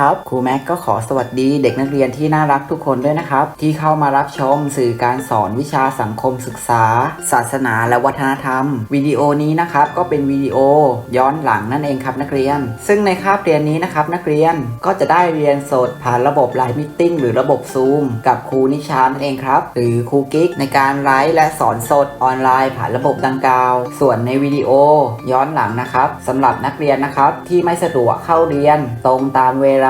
นะครับครูแม็กก็ขอสวัสดีเด็กนักเรียนที่น่ารักทุกคนด้วยนะครับ ที่เข้ามารับชมสื่อการสอนวิชาสังคมศึกษา ศาสนาและวัฒนธรรม วิดีโอนี้นะครับก็เป็นวิดีโอย้อนหลังนั่นเองครับนักเรียน ซึ่งในคาบเรียนนี้นะครับนักเรียนก็จะได้เรียนสดผ่านระบบไลฟ์มิทหรือระบบซูมกับครูนิชานั่นเองครับหรือครูกิ๊กในการไลฟ์และสอนสดออนไลน์ ผ่านระบบดังกล่าว ส่วนในวิดีโอย้อนหลังนะครับสำหรับนักเรียนนะครับที่ไม่สะดวกเข้าเรียนตรงตามเวลา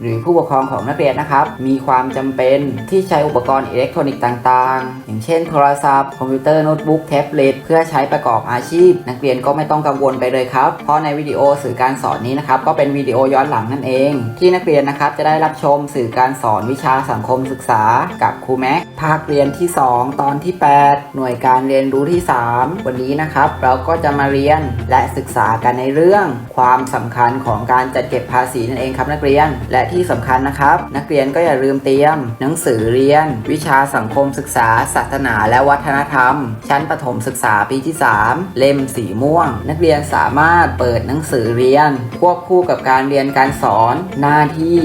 หรือผู้ปกครองของนักเรียนนะครับ มีความจำเป็นที่ใช้อุปกรณ์อิเล็กทรอนิกส์ต่างๆ อย่างเช่นโทรศัพท์คอมพิวเตอร์โน้ตบุ๊กแท็บเล็ตเพื่อใช้ประกอบอาชีพ นักเรียนก็ไม่ต้องกังวลไปเลยครับ เพราะในวิดีโอสื่อการสอนนี้นะครับก็เป็นวิดีโอย้อนหลังนั่นเอง ที่นักเรียนนะครับจะได้รับชมสื่อการสอนวิชาสังคมศึกษา กับครูแม็กภาคเรียนที่ 2 ตอนที่ 8 หน่วยการเรียนรู้ที่ 3 วันนี้นะครับ เราก็จะมาเรียนและศึกษากันในเรื่อง ความสำคัญของการจัดเก็บภาษีนั่นเองครับนักเรียนและที่สำคัญนะครับ นักเรียนก็อย่าลืมเตรียม หนังสือเรียน วิชาสังคมศึกษา ศาสนา และวัฒนธรรม ชั้นประถมศึกษาปีที่ 3 เล่มสีม่วง นักเรียนสามารถเปิดหนังสือเรียน ควบคู่กับการเรียนการสอนหน้าที่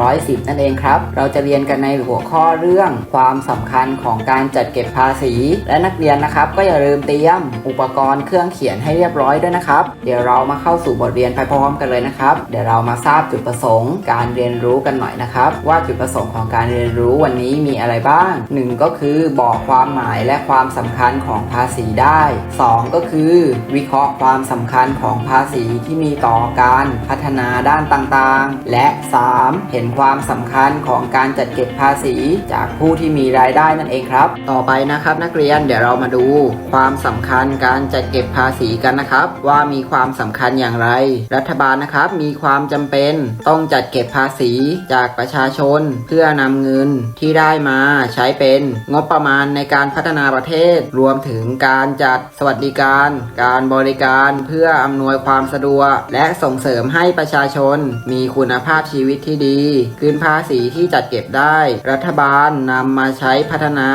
110 นั่นเองครับ เราจะเรียนกันในหัวข้อเรื่อง ความสำคัญของการจัดเก็บภาษี และนักเรียนนะครับ ก็อย่าลืมเตรียม อุปกรณ์เครื่องเขียนให้เรียบร้อยด้วยนะครับ เดี๋ยวเรามาเข้าสู่บทเรียนไปพร้อมกันเลยนะครับ เดี๋ยวเรามาทราบจุดประสงค์การเรียนรู้กันหน่อยนะครับ ว่าจุดประสงค์ของการเรียนรู้วันนี้มีอะไรบ้าง 1 ก็คือบอกความหมายและความสำคัญของภาษีได้ 2 ก็คือ วิเคราะห์ความสำคัญของภาษีที่มีต่อการพัฒนาด้านต่างๆ และ 3. เห็นความสำคัญของการจัดเก็บภาษีจากผู้ที่มีรายได้นั่นเองครับ ต่อไปนะครับนักเรียนเดี๋ยวเรามาดู ความสำคัญการจัดเก็บภาษีกันนะครับ ว่ามีความสำคัญอย่างไร รัฐบาลนะครับมีความจำเป็นต้องจัดเก็บภาษีจากประชาชน เพื่อนำเงินที่ได้มาใช้เป็นงบประมาณในการพัฒนาประเทศ รวมถึงการจัดสวัสดิการ การบริการเพื่ออำนวยความสะดวก และส่งเสริมให้ประชาชน มีคุณภาพชีวิตที่ดี คืนภาษีที่จัดเก็บได้ รัฐบาลนำมาใช้พัฒนา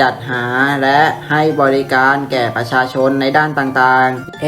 จัดหาและให้บริการแก่ประชาชนในด้านต่างๆ เอ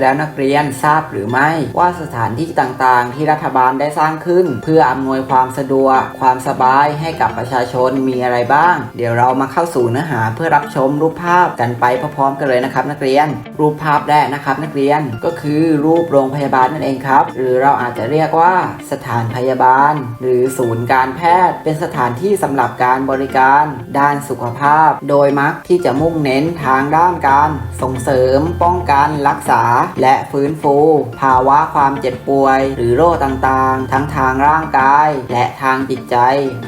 แล้วนักเรียนทราบหรือไม่ว่าสถานที่ต่างๆ ที่รัฐบาลได้สร้างขึ้นเพื่ออำนวยความสะดวก ความสบายให้กับประชาชนมีอะไรบ้าง เดี๋ยวเรามาเข้าสู่เนื้อหาเพื่อรับชมรูปภาพกันไปพร้อมๆกันเลยนะครับ นักเรียน รูปภาพแรกนะครับ นักเรียนก็คือรูปโรงพยาบาลนั่นเองครับ หรือเราอาจจะเรียกว่าสถานพยาบาล หรือศูนย์การแพทย์ เป็นสถานที่สำหรับการบริการ ด้านสุขภาพ โดยมักที่จะมุ่งเน้นทางด้านการส่งเสริม ป้องกันรักษา และฟื้นฟู ภาวะความเจ็บป่วย หรือโรคต่างๆ ทั้งทางร่างกาย และทางจิตใจ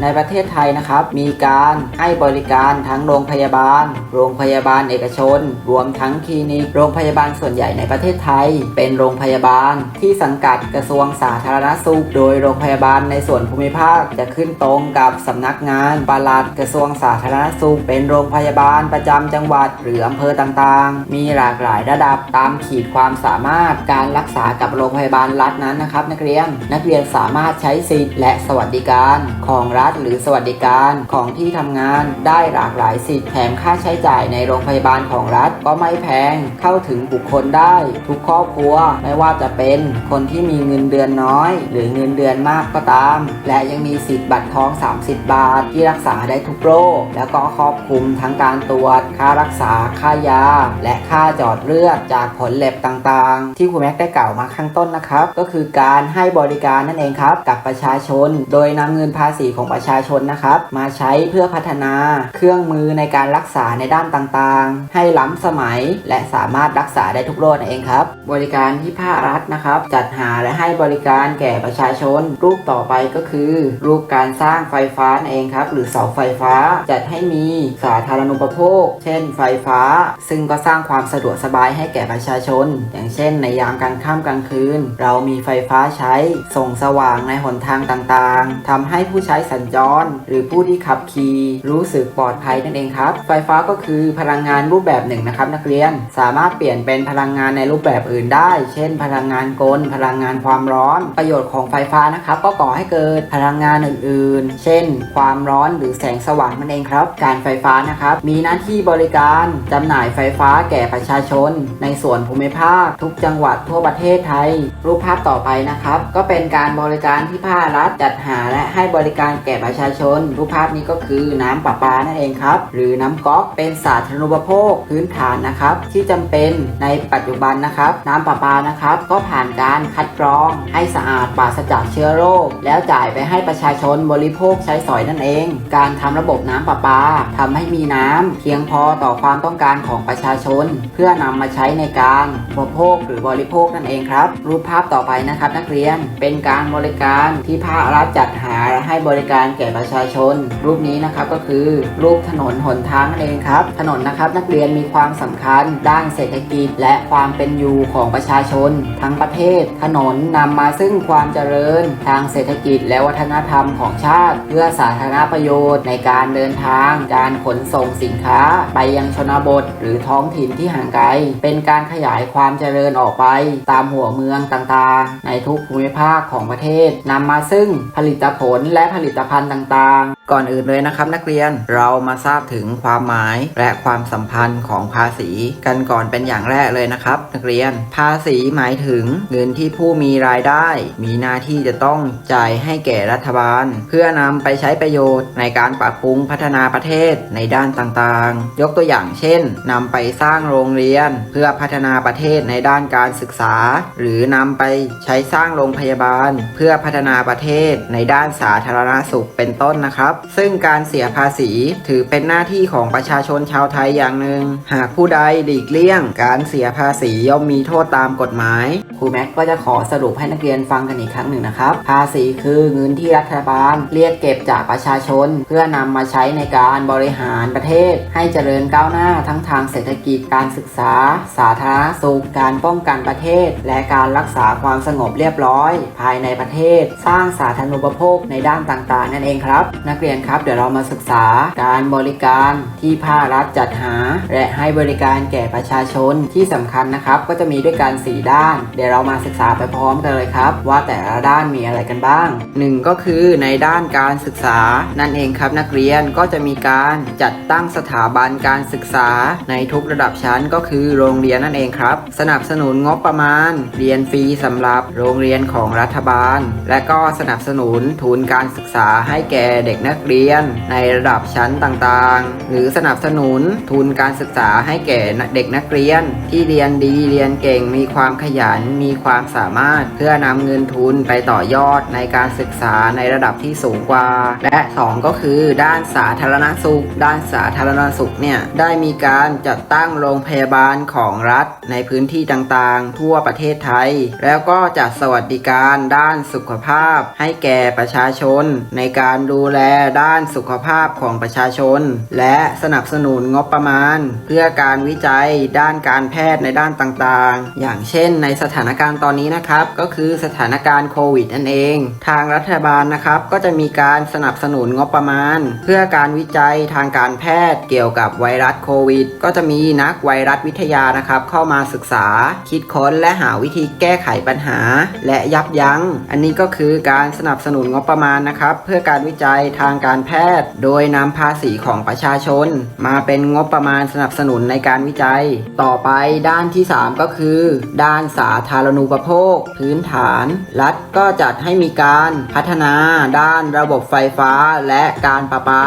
ในประเทศไทยนะครับ มีการให้บริการทั้งโรงพยาบาล โรงพยาบาลเอกชน รวมทั้งคลินิกโรงพยาบาลส่วนใหญ่ในประเทศไทย เป็นโรงพยาบาลที่สังกัดกระทรวงสาธารณสุข โดยโรงพยาบาลในส่วนภูมิภาคจะขึ้นตรงกับสำนักงานปลัดกระทรวงสาธารณสุข เป็นโรงพยาบาลประจำจังหวัดหรืออำเภอต่างๆ มีหลากหลายระดับตามขีดความสามารถการรักษากับโรงพยาบาลรัฐนั้นนะครับ นักเรียนนักเรียนสามารถใช้สิทธิ์และสวัสดิการของรัฐหรือสวัสดิการของที่ทำงานได้หลากหลายสิทธิ์แถมค่าใช้จ่ายในโรงพยาบาลของรัฐก็ไม่แพงเข้าถึงบุคคลได้ ทุกครอบครัวไม่ว่าจะเป็นคนที่มีเงินเดือนน้อย หรือเงินเดือนมากก็ตาม และยังมีสิทธิ์บัตรทอง 30 บาท ที่รักษาได้ทุกโรคแล้วก็ครอบคลุมทั้งการตรวจ ค่ารักษาค่ายา และค่าจอดเลือดจากผลเล็บต่างๆ ที่ครูแม็กได้กล่าวมาข้างต้นนะครับ ก็คือการให้บริการนั่นเองครับับ กับประชาชน โดยนำเงินภาษีของประชาชนนะครับ มาใช้เพื่อพัฒนาเครื่องมือในการรักษาในด้านต่างๆ ให้ล้ำสมัยและสามารถรักษาได้ทุกโรคนั่นเองครับ บริการที่ภาครัฐนะครับ จัดหาและให้บริการแก่ประชาชน รูปต่อไปก็คือ รูปการสร้างไฟฟ้านั่นเองครับ หรือเสาไฟฟ้าจัดให้มีสาธารณูปโภค เช่น ไฟฟ้า ซึ่งก็สร้างความสะดวกสบายให้แก่ประชาชน อย่างเช่น ในยามกลางค่ำกลางคืน เรามีไฟฟ้าใช้ส่งสว่างในหนทางต่างๆทำให้ผู้ใช้สัญจร หรือผู้ที่ขับขี่รู้สึกปลอดภัยนั่นเองครับ ไฟฟ้าก็คือพลังงานรูปแบบหนึ่งนะครับนักเรียน สามารถเปลี่ยนเป็นพลังงานในรูปแบบอื่นได้ เช่น พลังงานกล พลังงานความร้อน ประโยชน์ของไฟฟ้านะครับ ก็ก่อให้เกิดพลังงานอื่นๆ เช่น ความร้อนหรือแสงสว่างนั่นเองครับ การไฟฟ้านะครับ มีหน้าที่บริการจำหน่ายไฟฟ้าแก่ประชาชน ในส่วนภูมิภาค ทุกจังหวัดทั่วประเทศไทย รูปภาพต่อไปนะครับ ก็เป็นการบริการการที่ภาครัฐจัดหาและให้บริการแก่ประชาชน รูปภาพนี้ก็คือน้ำประปานั่นเองครับ หรือน้ำก๊อกเป็นสาธารณูปโภคพื้นฐานนะครับ ที่จำเป็นในปัจจุบันนะครับ น้ำประปานะครับ ก็ผ่านการคัดกรอง ให้สะอาดปราศจากเชื้อโรค แล้วจ่ายไปให้ประชาชนบริโภคใช้สอยนั่นเอง การทำระบบน้ำประปาทำให้มีน้ำเพียงพอต่อความต้องการของประชาชน เพื่อนำมาใช้ในการบริโภคหรือบริโภคนั่นเองครับ รูปภาพต่อไปนะครับ นักเรียนเป็นการบริการที่ภาครัฐจัดหาและให้บริการแก่ประชาชน รูปนี้นะครับก็คือ รูปถนนหนทางนั่นเองครับ ถนนนะครับนักเรียนมีความสำคัญ ด้านเศรษฐกิจ และความเป็นอยู่ของประชาชน ทั้งประเทศ ถนนนำมาซึ่งความเจริญ ทางเศรษฐกิจและวัฒนธรรมของชาติ เพื่อสาธารณประโยชน์ในการเดินทาง การขนส่งสินค้า ไปยังชนบท หรือท้องถิ่นที่ห่างไกล เป็นการขยายความเจริญออกไป ตามหัวเมืองต่างๆ ในทุกภูมิภาคของประเทศนำมาซึ่งผลิตผลและผลิตภัณฑ์ต่างๆ ก่อนอื่นเลยนะครับ นักเรียนเรามาทราบถึงความหมายและความสัมพันธ์ของภาษีกันก่อนเป็นอย่างแรกเลยนะครับ นักเรียน ภาษีหมายถึงเงินที่ผู้มีรายได้ มีหน้าที่จะต้องจ่ายให้แก่รัฐบาล เพื่อนำไปใช้ประโยชน์ในการปรับปรุงพัฒนาประเทศในด้านต่างๆ ยกตัวอย่างเช่นนำไปสร้างโรงเรียน เพื่อพัฒนาประเทศในด้านการศึกษา หรือนำไปใช้สร้างโรงพยาบาล เพื่อพัฒนาประเทศในด้านสาธารณสุขเป็นต้นนะครับ ซึ่งการเสียภาษีถือเป็นหน้าที่ของประชาชนชาวไทยอย่างหนึ่ง หากผู้ใดหลีกเลี่ยง การเสียภาษีย่อมมีโทษตามกฎหมายครูแม็กก็จะขอสรุปให้นักเรียนฟังกันอีกครั้งหนึ่งนะครับ ภาษีคือเงินที่รัฐบาลเรียกเก็บจากประชาชน เพื่อนำมาใช้ในการบริหารประเทศ ให้เจริญก้าวหน้าทั้งทางเศรษฐกิจการศึกษา สาธารณสุขการป้องกันประเทศ และการรักษาความสงบเรียบร้อย ภายในประเทศสร้างสาธารณูปโภคในด้านต่างๆ นั่นเองครับ นักเรียนครับเดี๋ยวเรามาศึกษาการบริการที่ภาครัฐจัดหา และให้บริการแก่ประชาชนที่สำคัญนะครับ ก็จะมีด้วยกัน 4 ด้าน เดี๋ยวเรามาศึกษาไปพร้อมกันเลยครับ ว่าแต่ละด้านมีอะไรกันบ้างหนึ่งก็คือในด้านการศึกษานั่นเองครับนักเรียนก็จะมีการจัดตั้งสถาบันการศึกษาในทุกระดับชั้นก็คือโรงเรียนนั่นเองครับ สนับสนุนงบประมาณ เรียนฟรีสำหรับโรงเรียนของรัฐบาลและก็สนับสนุนทุนการศึกษาให้แก่เด็กนักเรียน ในระดับชั้นต่างๆ หรือสนับสนุนทุนการศึกษาให้แก่เด็กนักเรียน ที่เรียนดีเรียนเก่งมีความขยันมีความสามารถเพื่อนำเงินทุนไปต่อยอดในการศึกษาในระดับที่สูงกว่า และ 2 ก็คือด้านสาธารณสุข ด้านสาธารณสุขเนี่ยได้มีการจัดตั้งโรงพยาบาลของรัฐในพื้นที่ต่างๆ ทั่วประเทศไทย แล้วก็จัดสวัสดิการด้านสุขขภาพ ให้แก่ประชาชน ในการดูแลด้านสุขภาพของประชาชน และสนับสนุนงบประมาณ เพื่อการวิจัยด้านการแพทย์ในด้านต่างๆ อย่างเช่นในสถานการณ์ตอนนี้นะครับ ก็คือสถานการณ์โควิดนั่นเอง ทางรัฐบาลนะครับก็จะมีการสนับสนุนงบประมาณ เพื่อการวิจัยทางการแพทย์เกี่ยวกับไวรัสโควิด ก็จะมีนักไวรัสวิทยานะครับเข้ามาศึกษา คิดค้นและหาวิธีแก้ไขปัญหา และยับยั้งอันนี้ก็คือการสนับสนุนงบประมาณนะครับ เพื่อการวิจัยทางการแพทย์ โดยนำภาษีของประชาชน มาเป็นงบประมาณสนับสนุนในการวิจัย ต่อไปด้านที่ 3 ก็คือ ด้านสาธารณูปโภค พื้นฐาน รัฐก็จัดให้มีการพัฒนาด้านระบบไฟฟ้าและการประปา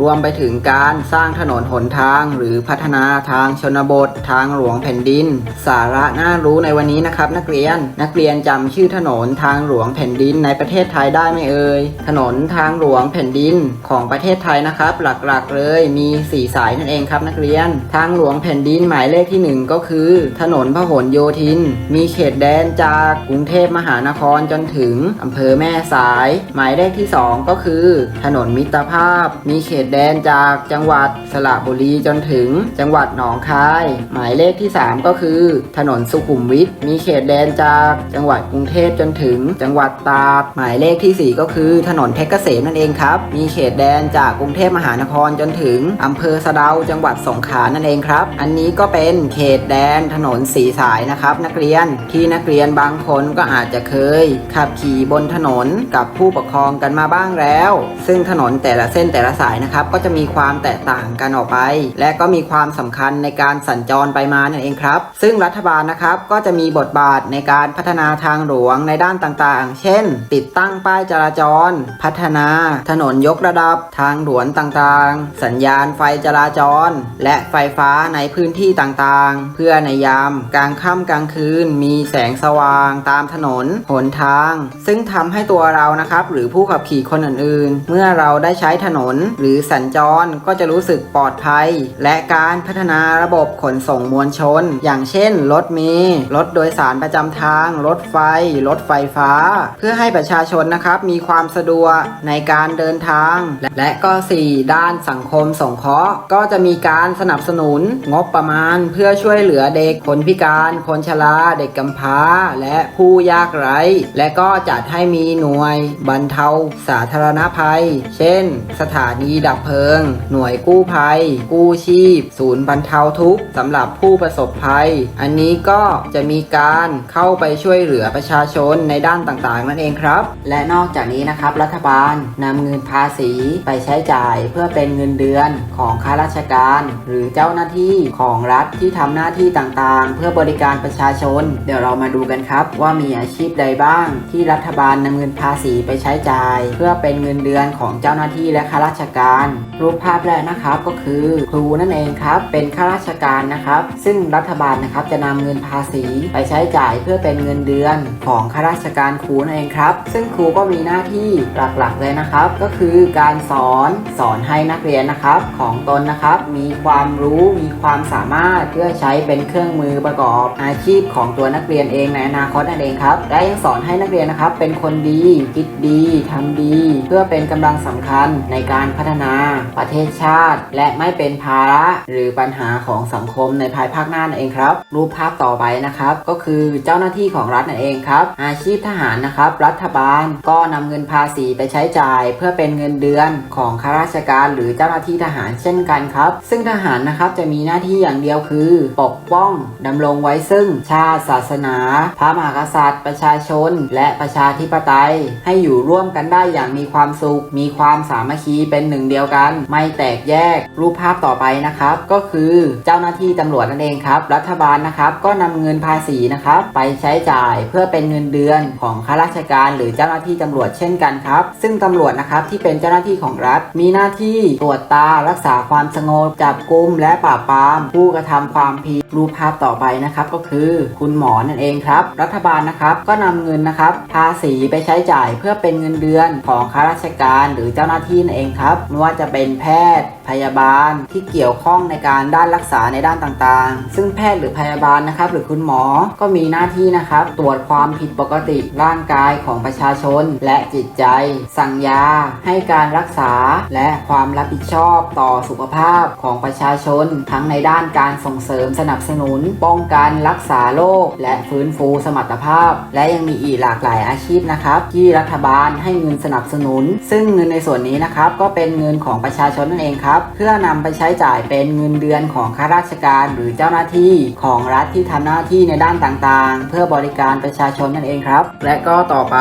รวมไปถึงการสร้างถนนหนทาง หรือพัฒนาทางชนบท ทางหลวงแผ่นดิน สาระน่ารู้ในวันนี้นะครับ นักเรียนนักเรียนจำชื่อถนนทางหลวงแผ่นผ่นดินในประเทศไทยได้ไหมเอ่ย ถนนทางหลวงแผ่นดินของประเทศไทยนะครับ หลักๆเลยมี 4 สายนั่นเองครับนักเรียน ทางหลวงแผ่นดินหมายเลขที่ 1 ก็คือ ถนนพหลโยธิน มีเขตแดนจากกรุงเทพมหานครจนถึงอำเภอแม่สาย หมายเลขที่ 2 ก็คือ ถนนมิตรภาพ มีเขตแดนจากจังหวัดสระบุรีจนถึง จังหวัดหนองคาย หมายเลขที่ 3 ก็คือ ถนนสุขุมวิทมีเขตแดนจากจังหวัดกรุงเทพจนถึงจังหวัดตากหมายเลขทีสี่ 4 ก็คือถนนเพชรเกษมนั่นเองครับ มีเขตแดนจากกรุงเทพมหานครจนถึงอำเภอสะเดาจังหวัดสงขลานั่นเองครับ อันนี้ก็เป็นเขตแดนถนนสีสายนะครับ นักเรียนที่นักเรียนบางคนก็อาจจะเคย ขับขี่บนถนนกับผู้ปกครองกันมาบ้างแล้ว ซึ่งถนนแต่ละเส้นแต่ละสายนะครับ ก็จะมีความแตกต่างกันออกไป และก็มีความสำคัญในการสัญจรไปมานั่นเองครับ ซึ่งรัฐบาลนะครับก็จะมีบทบาทในการพัฒนาทางหลวงในด้านต่างๆเช่น ติดตั้งป้ายจราจร พัฒนา ถนนยกระดับ ทางด่วนต่างๆ สัญญาณไฟจราจร และไฟฟ้าในพื้นที่ต่างๆ เพื่อในยามกลางค่ำกลางคืน มีแสงสว่างตามถนน หนทาง ซึ่งทำให้ตัวเรานะครับ หรือผู้ขับขี่คนอื่นๆ เมื่อเราได้ใช้ถนนหรือสัญจรก็จะรู้สึกปลอดภัย และการพัฒนาระบบขนส่งมวลชน อย่างเช่น รถเมล์รถโดยสารประจำทาง รถไฟ รถไฟฟ้าเพื่อให้ประชาชนนะครับมีความสะดวกในการเดินทาง และก็ 4 ด้านสังคมสงเคราะห์ ก็จะมีการสนับสนุนงบประมาณ เพื่อช่วยเหลือเด็กคนพิการ คนชราเด็กกำพร้า และผู้ยากไร้ และก็จัดให้มีหน่วยบรรเทาสาธารณภัย เช่น สถานีดับเพลิง หน่วยกู้ภัย กู้ชีพ ศูนย์บรรเทาทุกข์สำหรับผู้ประสบภัย อันนี้ก็จะมีการเข้าไปช่วยเหลือประชาชนในด้านต่างๆ นั่นเองครับ และนอกจากนี้นะครับรัฐบาลนำเงินภาษีไปใช้จ่ายเพื่อเป็นเงินเดือนของข้าราชการ หรือเจ้าหน้าที่ของรัฐที่ทำหน้าที่ต่างๆ เพื่อบริการประชาชน เดี๋ยวเรามาดูกันครับ ว่ามีอาชีพใดบ้าง ที่รัฐบาลนำเงินภาษีไปใช้จ่าย เพื่อเป็นเงินเดือนของเจ้าหน้าที่และข้าราชการ รูปภาพแรกนะครับก็คือครูนั่นเองครับเป็นข้าราชการนะครับ ซึ่งรัฐบาลนะครับจะนำเงินภาษีไปใช้จ่ายเพื่อเป็นเงินเดือนของข้าราชการครูนเองครับ ซึ่งครูก็มีหน้าที่หลักๆเลยนะครับ ก็คือการสอนสอนให้นักเรียนนะครับ ของตนนะครับ มีความรู้มีความสามารถเพื่อใช้เป็นเครื่องมือประกอบอาชีพของตัวนักเรียนเองในอนาคตนั่นเองครับและยังสอนให้นักเรียนนะครับ เป็นคนดีคิดดีทำดี เพื่อเป็นกำลังสำคัญในการพัฒนาประเทศชาติ และไม่เป็นภาระหรือปัญหาของสังคมในภายภาคหน้านั่นเองครับรูปภาพต่อไปนะครับ ก็คือเจ้าหน้าที่ของรัฐนั่นเองครับ อาชีพทหารนะครับครับ รัฐบาลก็นำเงินภาษีไปใช้จ่าย เพื่อเป็นเงินเดือนของข้าราชการหรือเจ้าหน้าที่ทหารเช่นกันครับ ซึ่งทหารนะครับจะมีหน้าที่อย่างเดียวคือ ปกป้องดำรงไว้ซึ่งชาติศาสนา พระมหากษัตริย์ ประชาชน และประชาธิปไตย ให้อยู่ร่วมกันได้อย่างมีความสุข มีความสามัคคีเป็นหนึ่งเดียวกัน ไม่แตกแยกรูปภาพต่อไปนะครับ ก็คือเจ้าหน้าที่ตำรวจนั่นเองครับ รัฐบาลนะครับก็นำเงินภาษีนะครับ ไปใช้จ่ายเพื่อเป็นเงินเดือนของข้าราชการหรือเจ้าหน้าที่ตำรวจเช่นกันครับ ซึ่งตำรวจนะครับที่เป็นเจ้าหน้าที่ของรัฐ มีหน้าที่ตรวจตารักษาความสงบจับกุมและปราบปราม ผู้กระทำความผิดรูปภาพต่อไปนะครับก็คือ คุณหมอนั่นเองครับ รัฐบาลนะครับก็นำเงินนะครับภาษีไปใช้จ่ายเพื่อเป็นเงินเดือนของข้าราชการหรือเจ้าหน้าที่นั่นเองครับไม่ว่าจะเป็นแพทย์ พยาบาลที่เกี่ยวข้องในการด้านรักษาในด้านต่างๆ ซึ่งแพทย์หรือพยาบาลนะครับ หรือคุณหมอก็มีหน้าที่นะครับ ตรวจความผิดปกติร่างกายของประชาชน และจิตใจ สั่งยา ให้การรักษาและความรับผิดชอบต่อสุขภาพของประชาชน ทั้งในด้านการส่งเสริมสนับสนุน ป้องกันรักษาโรคและฟื้นฟูสมรรถภาพ และยังมีอีกหลากหลายอาชีพนะครับ ที่รัฐบาลให้เงินสนับสนุน ซึ่งเงินในส่วนนี้นะครับก็เป็นเงินของประชาชนนั่นเองครับเพื่อนำไปใช้จ่ายเป็นเงินเดือนของข้าราชการหรือเจ้าหน้าที่ของรัฐที่ทำหน้าที่ในด้านต่างๆ เพื่อบริการประชาชนนั่นเองครับ และก็ต่อไป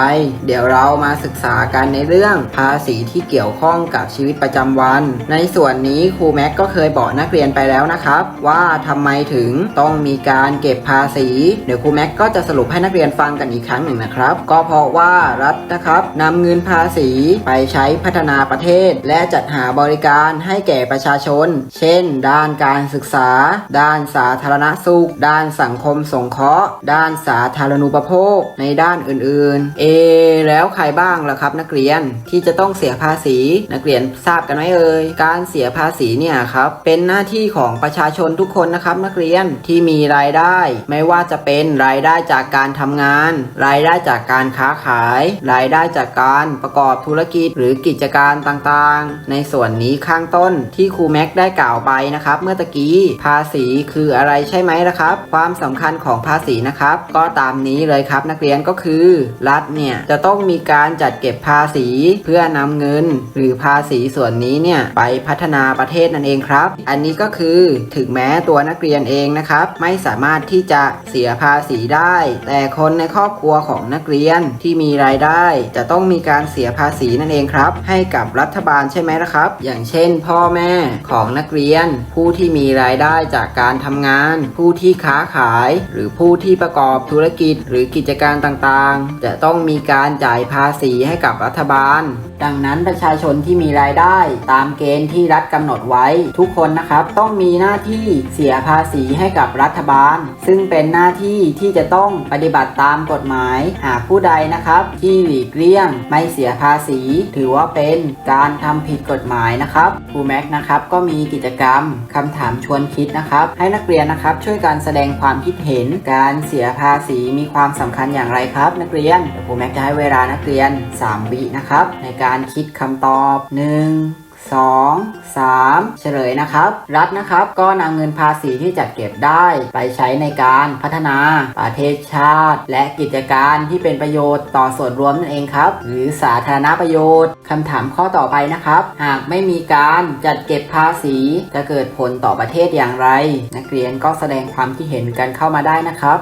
เดี๋ยวเรามาศึกษากันในเรื่องภาษีที่เกี่ยวข้องกับชีวิตประจำวัน ในส่วนนี้ครูแม็กก็เคยบอกนักเรียนไปแล้วนะครับ ว่าทำไมถึงต้องมีการเก็บภาษี เดี๋ยวครูแม็กก็จะสรุปให้นักเรียนฟังกันอีกครั้งหนึ่งนะครับ ก็เพราะว่ารัฐนะครับนำเงินภาษีไปใช้พัฒนาประเทศ และจัดหาบริการให้แก่ประชาชน เช่น ด้านการศึกษา ด้านสาธารณสุข ด้านสังคมสงเคราะห์ ด้านสาธารณูปโภค ในด้านอื่นๆ เอ แล้วใครบ้างล่ะครับ นักเรียนที่จะต้องเสียภาษี นักเรียนทราบกันไหมเอ่ย การเสียภาษีเนี่ยครับ เป็นหน้าที่ของประชาชนทุกคนนะครับนักเรียนที่มีรายได้ ไม่ว่าจะเป็นรายได้จากการทำงาน รายได้จากการค้าขาย รายได้จากการประกอบธุรกิจหรือกิจการต่างๆ ในส่วนนี้ข้างต้นที่ครูแม็กได้กล่าวไปนะครับเมื่อตะกี้ภาษีคืออะไรใช่ไหมละครับ ความสำคัญของภาษีนะครับ ก็ตามนี้เลยครับนักเรียนก็คือ รัฐเนี่ยจะต้องมีการจัดเก็บภาษีเพื่อนำเงิน หรือภาษีส่วนนี้เนี่ยไปพัฒนาประเทศนั่นเองครับ อันนี้ก็คือถึงแม้ตัวนักเรียนเองนะครับไม่สามารถที่จะเสียภาษีได้ แต่คนในครอบครัวของนักเรียนที่มีรายได้ จะต้องมีการเสียภาษีนั่นเองครับ ให้กับรัฐบาลใช่ไหมละครับ อย่างเช่นพ่อแม่ ของนักเรียน ผู้ที่มีรายได้จากการทำงาน ผู้ที่ค้าขาย หรือผู้ที่ประกอบธุรกิจหรือกิจการต่างๆ จะต้องมีการจ่ายภาษีให้กับรัฐบาล ดังนั้นประชาชนที่มีรายได้ตามเกณฑ์ที่รัฐกำหนดไว้ ทุกคนนะครับต้องมีหน้าที่เสียภาษีให้กับรัฐบาล ซึ่งเป็นหน้าที่ที่จะต้องปฏิบัติตามกฎหมาย หากผู้ใดนะครับ ที่หลีกเลี่ยงไม่เสียภาษี ถือว่าเป็นการทำผิดกฎหมายนะครับครูแมกนะครับก็มีกิจกรรมคำถามชวนคิดนะครับให้นักเรียนนะครับช่วยกันแสดงความคิดเห็น การเสียภาษีมีความสำคัญอย่างไรครับ นักเรียนครูแม็กจะให้เวลานักเรียน 3 วินะครับในการคิดคำตอบ 1 2 3 เฉลยนะครับ รัฐนะครับก็นำเงินภาษีที่จัดเก็บได้ไปใช้ในการพัฒนาประเทศชาติ และกิจการที่เป็นประโยชน์ต่อส่วนรวมนั่นเองครับ หรือสาธารณประโยชน์คำถามข้อต่อไปนะครับ หากไม่มีการจัดเก็บภาษีจะเกิดผลต่อประเทศอย่างไร นักเรียนก็แสดงความคิดเห็นกันเข้ามาได้นะครับ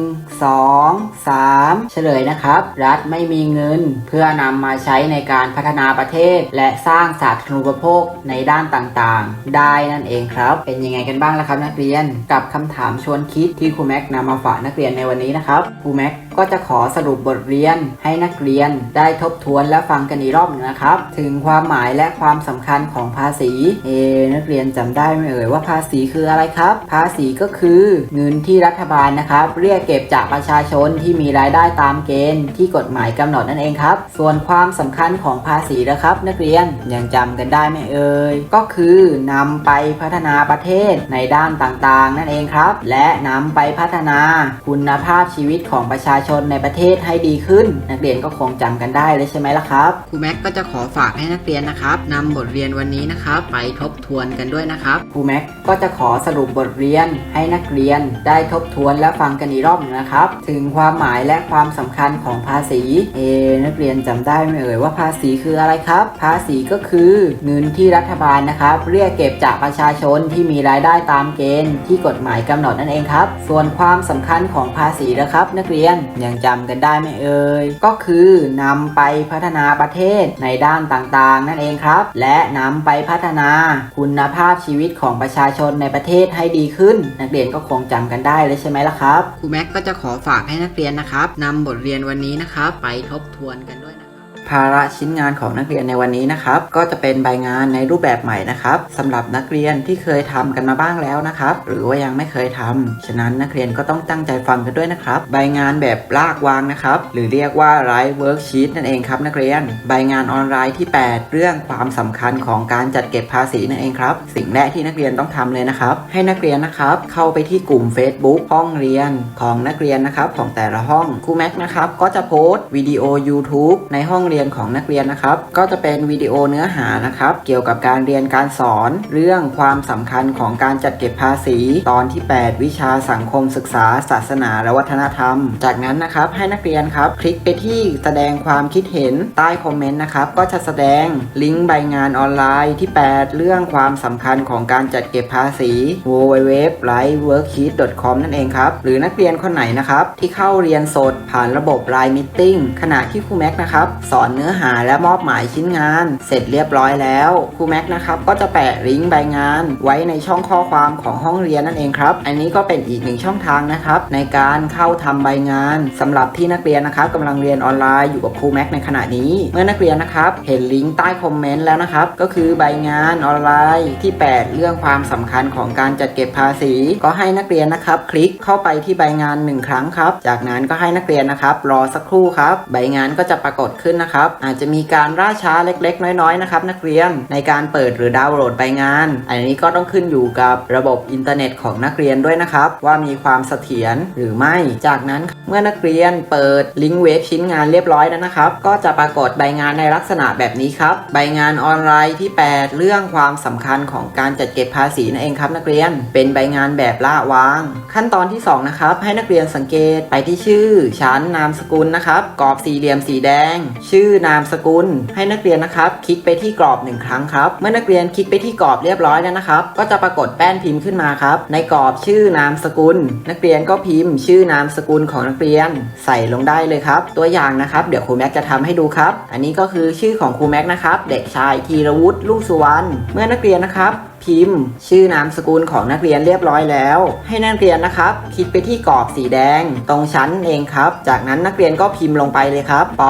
1 2 3 เฉลยนะครับ รัฐไม่มีเงินเพื่อนำมาใช้ในการพัฒนาประเทศ และสร้างสาธารนูปโภคในด้านต่างๆ ได้นั่นเองครับ เป็นยังไงกันบ้างล่ะครับ นักเรียนกับคำถามชวนคิดที่ครูแม็กนำมาฝากนักเรียนในวันนี้นะครับครูแม็ก ก็จะขอสรุปบทเรียนให้นักเรียนได้ทบทวนและฟังกันอีกรอบหนึงนะครับ ถึงความหมายและความสำคัญของภาษี เอ นักเรียนจำได้ไหมเอ่ยว่าภาษีคืออะไรครับ ภาษีก็คือเงินที่รัฐบาลนะครับ เรียกเก็บจากประชาชนที่มีรายได้ตามเกณฑ์ที่กฎหมายกำหนดนั่นเองครับ ส่วนความสำคัญของภาษีนะครับ นักเรียนยังจำกันได้ไหมเอ่ยก็คือนำไปพัฒนาประเทศในด้านต่างๆ นั่นเองครับ และนำไปพัฒนาคุณภาพชีวิตของประชาชนในประเทศให้ดีขึ้น นักเรียนก็คงจำกันได้เลยใช่ไหมล่ะครับครูแม็กก็จะขอฝากให้นักเรียนนะครับนำบทเรียนวันนี้นะครับไปทบทวนกันด้วยนะครับครูแม็กก็จะขอสรุปบทเรียนให้นักเรียนได้ทบทวนและฟังกันอีกรอบหนึงนะครับ ถึงความหมายและความสำคัญของภาษีเอะนักเรียนจำได้ไหมเอ่ยว่าภาษีคืออะไรครับ ภาษีก็คือเงินที่รัฐบาลนะครับ เรียกเก็บจากประชาชนที่มีรายได้ตามเกณฑ์ที่กฎหมายกำหนดนั่นเองครับ ส่วนความสำคัญของภาษีนะครับ นักเรียนยังจำกันได้ไหมเอ่ย ก็คือนำไปพัฒนาประเทศในด้านต่างๆ นั่นเองครับ และนำไปพัฒนาคุณภาพชีวิตของประชาชนในประเทศให้ดีขึ้น นักเรียนก็คงจำกันได้เลยใช่ไหมล่ะครับครูแม็กก็จะขอฝากให้นักเรียนนะครับนำบทเรียนวันนี้นะครับไปทบทวนกันด้วยนะ ภาระชิ้นงานของนักเรียนในวันนี้นะครับ ก็จะเป็นใบงานในรูปแบบใหม่นะครับสำหรับนักเรียนที่เคยทำกันมาบ้างแล้วนะครับ หรือว่ายังไม่เคยทำฉะนั้นนักเรียนก็ต้องตั้งใจฟังกันด้วยนะครับ ใบงานแบบลากวางนะครับ หรือเรียกว่าไรเวิร์กชีตนั่นเองครับนักเรียน ใบงานออนไลน์ที่ 8 เรื่องความสำคัญของการจัดเก็บภาษีนั่นเองครับสิ่งแรกที่นักเรียนต้องทำเลยนะครับ ให้นักเรียนนะครับเข้าไปที่กลุ่ม Facebook ห้องเรียนของนักเรียนนะครับของแต่ละห้องครูแม็กนะครับก็จะโพสต์วิดีโอ YouTube ในห้องเรียนของนักเรียนนะครับ ก็จะเป็นวิดีโอเนื้อหานะครับ เกี่ยวกับการเรียนการสอน เรื่องความสำคัญของการจัดเก็บภาษี ตอนที่ 8 วิชาสังคมศึกษา ศาสนาและวัฒนธรรม จากนั้นนะครับให้นักเรียนครับ คลิกไปที่แสดงความคิดเห็นใต้คอมเมนต์นะครับก็จะแสดงลิงก์ใบงานออนไลน์ที่ 8 เรื่องความสำคัญของการจัดเก็บภาษี www live worksheet com นั่นเองครับหรือนักเรียนคนไหนนะครับที่เข้าเรียนสดผ่านระบบ Line Meeting ขณะที่ครูแม็กนะครับสอนอนเนื้อหาและมอบหมายชิ้นงาน เสร็จเรียบร้อยแล้วครูแม็กนะครับก็จะแปะลิงก์ใบงาน ไว้ในช่องข้อความของห้องเรียนนั่นเองครับ อันนี้ก็เป็นอีกหนึ่งช่องทางนะครับ ในการเข้าทำใบงานสำหรับที่นักเรียนนะครับกำลังเรียนออนไลน์อยู่กับครูแม็กในขณะนี้ เมื่อนักเรียนนะครับเห็นลิงก์ใต้คอมเมนต์แล้วนะครับก็คือใบงานออนไลน์ที่ 8 เรื่องความสำคัญของการจัดเก็บภาษี ก็ให้นักเรียนนะครับ คลิกเข้าไปที่ใบงาน 1 ครั้งครับ จากนั้นก็ให้นักเรียนนะครับ รอสักครู่ครับ ใบงานก็จะปรากฏขึ้นนะครับอาจจะมีการล่าช้าเล็กๆ น้อยๆนะครับนักเรียนในการเปิดหรือดาวน์โหลดใบงาน อันนี้ก็ต้องขึ้นอยู่กับระบบอินเทอร์เน็ตของนักเรียนด้วยนะครับ ว่ามีความเสถียรหรือไม่ จากนั้นเมื่อนักเรียนเปิดลิงก์เว็บชิ้นงานเรียบร้อยแล้วนะครับ ก็จะปรากฏใบงานในลักษณะแบบนี้ครับ ใบงานออนไลน์ที่ 8 เรื่องความสำคัญของการจัดเก็บภาษีนั่นเองครับนักเรียน เป็นใบงานแบบละวาง ขั้นตอนที่ 2 นะครับ ให้นักเรียนสังเกตไปที่ชื่อ ชั้น นามสกุลนะครับ กรอบสี่เหลี่ยมสีแดง ชื่อชื่อนามสกุล ให้นักเรียนนะครับ คลิกไปที่กรอบหนึ่งครั้งครับ เมื่อนักเรียนคลิกไปที่กรอบเรียบร้อยแล้วนะครับ ก็จะปรากฏแป้นพิมพ์ขึ้นมาครับ ในกรอบชื่อนามสกุล นักเรียนก็พิมพ์ ชื่อนามสกุลของนักเรียนใส่ลงได้เลยครับ ตัวอย่างนะครับ เดี๋ยวครูแม็กจะทำให้ดูครับ อันนี้ก็คือชื่อของครูแม็กนะครับ เด็กชายธีรวุฒิลุ่งสุวรรณ เมื่อนักเรียนนะครับ พิมพ์ ชื่อนามสกุลของนักเรียนเรียบร้อยแล้ว ให้นักเรียนนะครับ คลิกไปที่กรอบสีแดง ตรงชั้นเองครับ จากนั้นนักเรียนก็พิมพ์ลงไปเลยครับป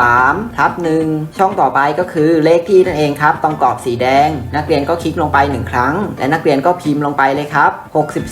3ทับ1ช่องต่อไปก็คือเลขที่นั่นเองครับตรงกรอบสีแดง นักเรียนก็คลิกลงไปหนึ่งครั้ง และนักเรียนก็พิมพ์ลงไปเลยครับ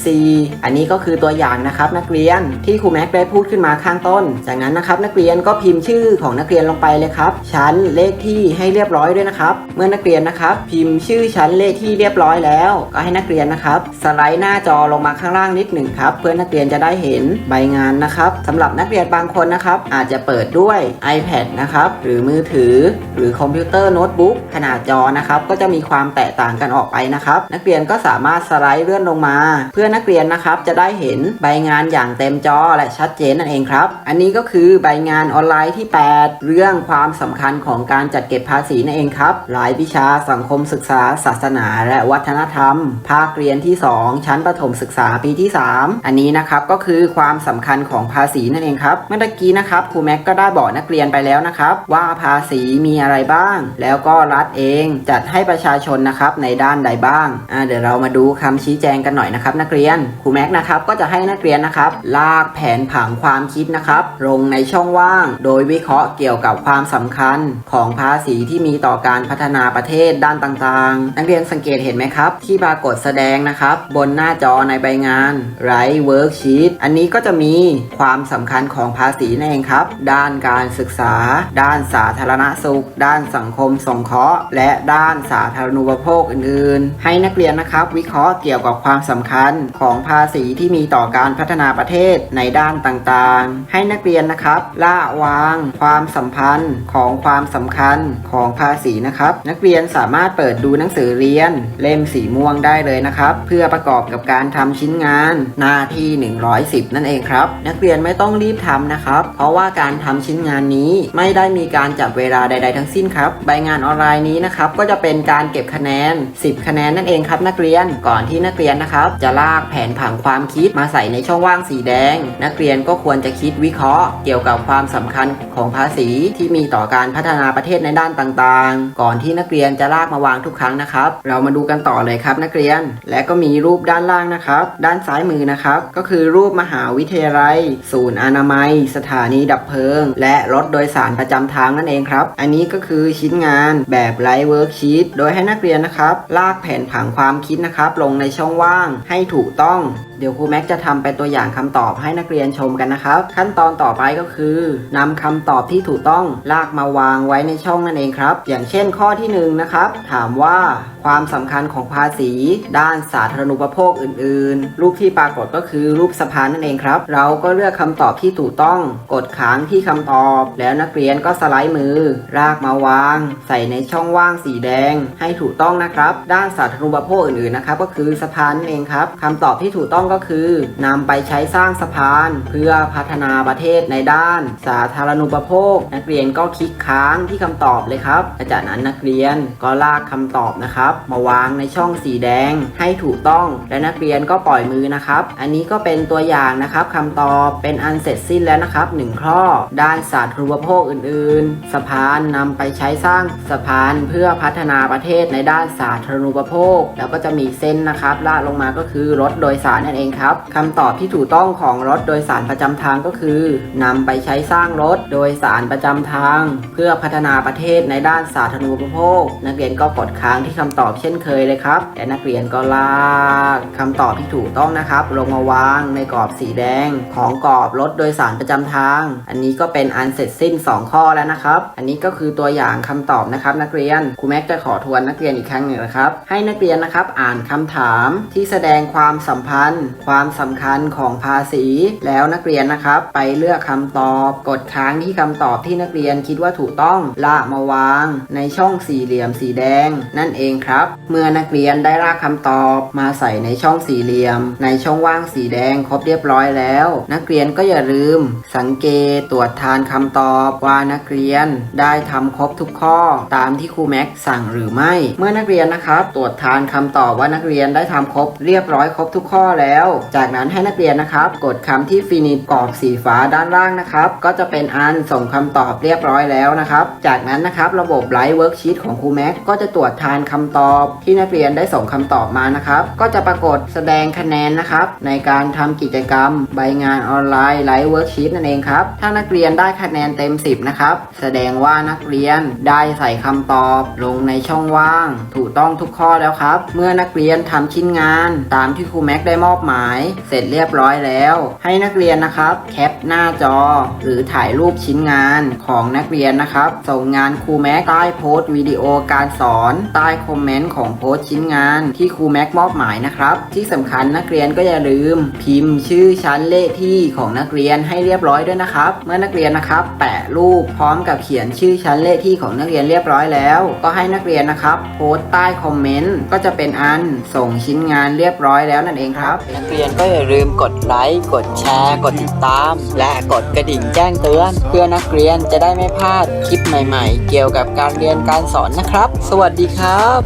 64 อันนี้ก็คือตัวอย่างนะครับนักเรียนที่ครูแม็กได้พูดขึ้นมาข้างต้น จากนั้นนะครับนักเรียนก็พิมพ์ชื่อของนักเรียนลงไปเลยครับ ชั้นเลขที่ให้เรียบร้อยด้วยนะครับ เมื่อนักเรียนนะครับ พิมพ์ชื่อชั้นเลขที่เรียบร้อยร้อยแล้ว ก็ให้นักเรียนนะครับ สไลด์หน้าจอลงมาข้างล่างนิดหนึ่งครับเพื่อนักเรียนจะได้เห็นใบงานนะครับสำหรับนักเรียนบางคนนะครับ อาจจะเปิดด้วย iPad นะครับหรือมือถือ หรือคอมพิวเตอร์โน้ตบุ๊กขนาดจอนะครับก็จะมีความแตกต่างกันออกไปนะครับ นักเรียนก็สามารถสไลด์เลื่อนลงมา เพื่อนักเรียนนะครับจะได้เห็นใบงานอย่างเต็มจอและชัดเจนนั่นเองครับ อันนี้ก็คือใบงานออนไลน์ที่ 8 เรื่องความสำคัญของการจัดเก็บภาษีนั่นเองครับรายวิชาสังคมศึกษาศาสนาและวัฒนธรรม ภาคเรียนที่ 2 ชั้นประถมศึกษาปีที่ 3 อันนี้นะครับก็คือความสำคัญของภาษีนั่นเองครับ เมื่อกี้นะครับครูแม็กก็ได้บอกนักเรียนไปแล้วนะครับว่าภาษีมีอะไรบ้าง แล้วก็รัฐเองจัดให้ประชาชนนะครับในด้านใดบ้างอ่าเดี๋ยวเรามาดูคำชี้แจงกันหน่อยนะครับนักเรียนครูแม็กนะครับก็จะให้นักเรียนนะครับลากแผนผังความคิดนะครับลงในช่องว่าง โดยวิเคราะห์เกี่ยวกับความสำคัญของภาษีที่มีต่อการพัฒนาประเทศด้านต่างๆ นักเรียนสังเกตเห็น็นไหมครับ ที่ปรากฏแสดงนะครับ บนหน้าจอในใบงานไรเวิร์กชีตอันนี้ก็จะมีความสำคัญของภาษีนั่นเองครับ ด้านการศึกษา ด้านสาธารณสุข ด้านสังคมสงเคราะห์ และด้านสาธารณูปโภคอื่นๆ ให้นักเรียนนะครับ วิเคราะห์เกี่ยวกับความสำคัญของภาษีที่มีต่อการพัฒนาประเทศในด้านต่างๆ ให้นักเรียนนะครับละวาง ความสัมพันธ์ของความสำคัญของภาษีนะครับ นักเรียนสามารถเปิดดูหนังสือเรียนเล่มสีม่วงได้เลยนะครับ เพื่อประกอบกับการทำชิ้นงานหน้าที่ 110 นั่นเองครับ นักเรียนไม่ต้องรีบทำนะครับ เพราะว่าการทำชิ้นงานนี้ไม่ได้มีการจับเวลาใด ๆ ทั้งสิ้นครับ ใบงานออนไลน์นี้นะครับก็จะเป็นการเก็บคะแนน 10 คะแนนนั่นเองครับ นักเรียนก่อนที่นักเรียนนะครับ จะลากแผนผังความคิดมาใส่ในช่องว่างสีแดง นักเรียนก็ควรจะคิดวิเคราะห์ เกี่ยวกับความสำคัญของภาษีที่มีต่อการพัฒนาประเทศในด้านต่างๆ ก่อนที่นักเรียนจะลากมาวางทุกครั้งนะครับ เรามาดูกันันต่อเลยครับนักเรียน และก็มีรูปด้านล่างนะครับ ด้านซ้ายมือนะครับ ก็คือรูปมหาวิทยาลัย ศูนย์อนามัย สถานีดับเพลิง และรถโดยสารประจำทางนั่นเองครับ อันนี้ก็คือชิ้นงานแบบไลฟ์เวิร์กชีตโดยให้นักเรียนนะครับ ลากแผนผังความคิดนะครับ ลงในช่องว่างให้ถูกต้อง เดี๋ยวครูแม็กจะทำเป็นตัวอย่างคำตอบให้นักเรียนชมกันนะครับ ขั้นตอนต่อไปก็คือนำคำตอบที่ถูกต้องลากมาวางไว้ในช่องนั่นเองครับ อย่างเช่นข้อที่หนึ่งนะครับ ถามว่าความสำคัญของภาษี ด้านสาธารณูปโภคอื่นๆ รูปที่ปรากฏก็คือรูปสะพานนั่นเองครับ เราก็เลือกคำตอบที่ถูกต้อง กดค้างที่คำตอบ แล้วนักเรียนก็สไลด์มือ ลากมาวาง ใส่ในช่องว่างสีแดง ให้ถูกต้องนะครับ ด้านสาธารณูปโภคอื่นๆนะครับก็คือสะพานนั่นเองครับคำตอบที่ถูกต้องก็คือนำไปใช้สร้างสะพาน เพื่อพัฒนาประเทศในด้าน สาธารณูปโภค นักเรียนก็คลิกค้างที่คำตอบเลยครับและจากนั้นนักเรียนก็ลากคำตอบนะครับ มาวางในช่องสีแดงให้ถูกต้อง และนักเรียนก็ปล่อยมือนะครับ อันนี้ก็เป็นตัวอย่างนะครับคำตอบเป็นอันเสร็จสิ้นแล้วนะครับหนึ่งข้อ ด้านสาธารณูปโภคอื่น ๆ สะพานนำไปใช้สร้างสะพานเพื่อพัฒนาประเทศในด้านสาธารณูปโภค แล้วก็จะมีเส้นนะครับลาดลงมาก็คือรถโดยสารนั่นเองครับคำตอบที่ถูกต้องของรถโดยสารประจำทางก็คือนำไปใช้สร้างรถโดยสารประจำทาง เพื่อพัฒนาประเทศในด้านสาธารณูปโภค นักเรียนก็กดค้างที่คำตอบเช่นเคยเลยครับและนักเรียนก็ลากคำตอบที่ถูกต้องนะครับ ลงมาวางในกรอบสีแดงของกรอบรถโดยสารประจำทาง อันนี้ก็เป็นอันเสร็จสิ้น 2 ข้อแล้วนะครับ อันนี้ก็คือตัวอย่างคำตอบนะครับ นักเรียนครูแม็กจะขอทวนนักเรียนอีกครั้งหนึ่งนะครับ ให้นักเรียนนะครับ อ่านคำถามที่แสดงความสัมพันธ์ความสำคัญของภาษี แล้วนักเรียนนะครับ ไปเลือกคำตอบ กดค้างที่คำตอบที่นักเรียนคิดว่าถูกต้องลากมาวาง ในช่องสี่เหลี่ยมสีแดง นั่นเองครับ เมื่อนักเรียนได้รากคำตอบ มาใส่ในช่องสี่เหลี่ยม ในช่องว่างสีแดงครบเรียบร้อยแล้ว นักเรียนก็อย่าลืม สังเกตตรวจทานคำตอบว่านักเรียนได้ทำครบทุกข้อตามที่ครูแม็กสั่งหรือไม่ เมื่อนักเรียนนะครับ ตรวจทานคำตอบว่านักเรียนได้ทำครบเรียบร้อยครบทุกข้อแล้วจากนั้นให้นักเรียนนะครับ กดคำที่ฟินิชกรอบสีฟ้าด้านล่างนะครับ ก็จะเป็นอันส่งคำตอบเรียบร้อยแล้วนะครับ จากนั้นนะครับระบบไลฟ์เวิร์กชีตของครูแม็กก็จะตรวจทานคำตอบ ที่นักเรียนได้ส่งคำตอบมานะครับ ก็จะปรากฏแสดงคะแนนนะครับ ในการทำกิจกรรม ใบงานออนไลน์ไลฟ์เวิร์กชีตนั่นเองครับ ถ้านักเรียนได้คะแนนเต็ม 10 นะครับ แสดงว่านักเรียนได้ใส่คำตอบ ลงในช่องว่าง ถูกต้องทุกข้อแล้วครับ เมื่อนักเรียนทำชิ้นงาน ตามที่ครูแม็กได้มอบหมายเสร็จเรียบร้อยแล้ว ให้นักเรียนนะครับแคปหน้าจอ หรือถ่ายรูปชิ้นงานของนักเรียนนะครับ ส่งงานครูแม็กใต้โพสต์วิดีโอการสอนใต้คอมเมนต์ของโพสต์ชิ้นงานที่ครูแม็กมอบหมายนะครับ ที่สำคัญนักเรียนก็อย่าลืม พิมพ์ชื่อชั้นเลขที่ของนักเรียนให้เรียบร้อยด้วยนะครับ เมื่อนักเรียนนะครับ แปะรูปพร้อมกับเขียนชื่อชั้นเลขที่ของนักเรียนเรียบร้อยแล้ว ก็ให้นักเรียนนะครับ โพสต์ใต้คอมเมนต์ก็จะเป็นอันส่งชิ้นงานเรียบร้อยแล้วนั่นเองครับนักเรียนก็อย่าลืมกดไลค์ กดแชร์ กดติดตาม และกดกระดิ่งแจ้งเตือน เพื่อนักเรียนจะได้ไม่พลาดคลิปใหม่ๆ เกี่ยวกับการเรียนการสอนนะครับ สวัสดีครับ